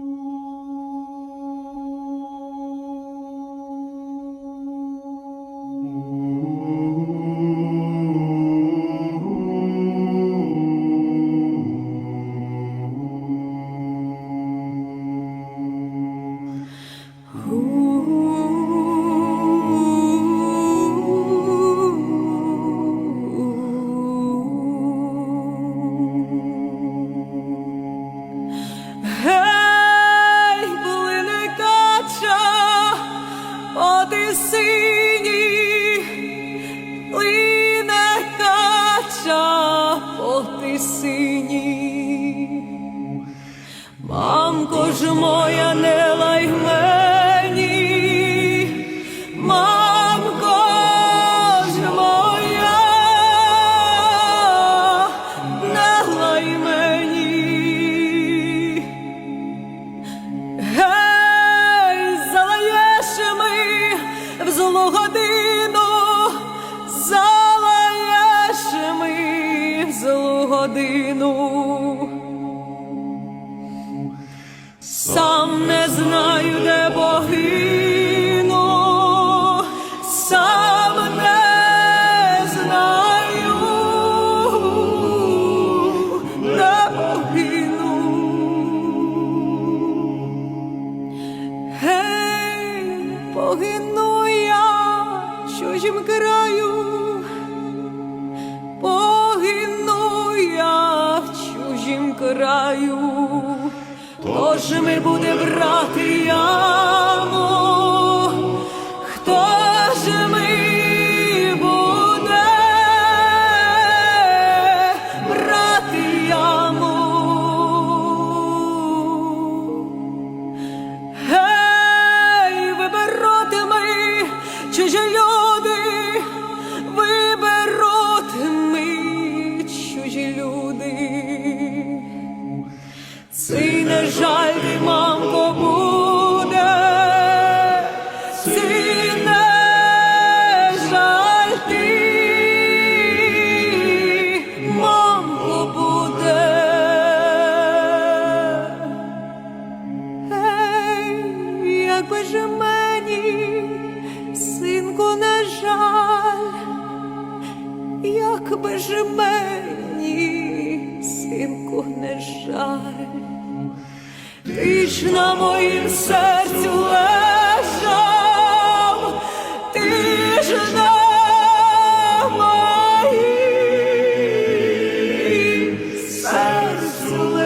Гей, Мамко моя, не лай мені, мамко ж моя, не лай мені. Гей, залаєш ми в злу годину, залаєш ми в злу годину. Сам не знаю, де погину, сам не знаю, де погину. Гей, погину я в чужім краю, погину я в чужім краю, ж ми буде брати же мені, синку, на жаль, як би ж мені, синку, не жаль, ти ж на моїм серцю лежав, ти ж на моїм серцю лежав.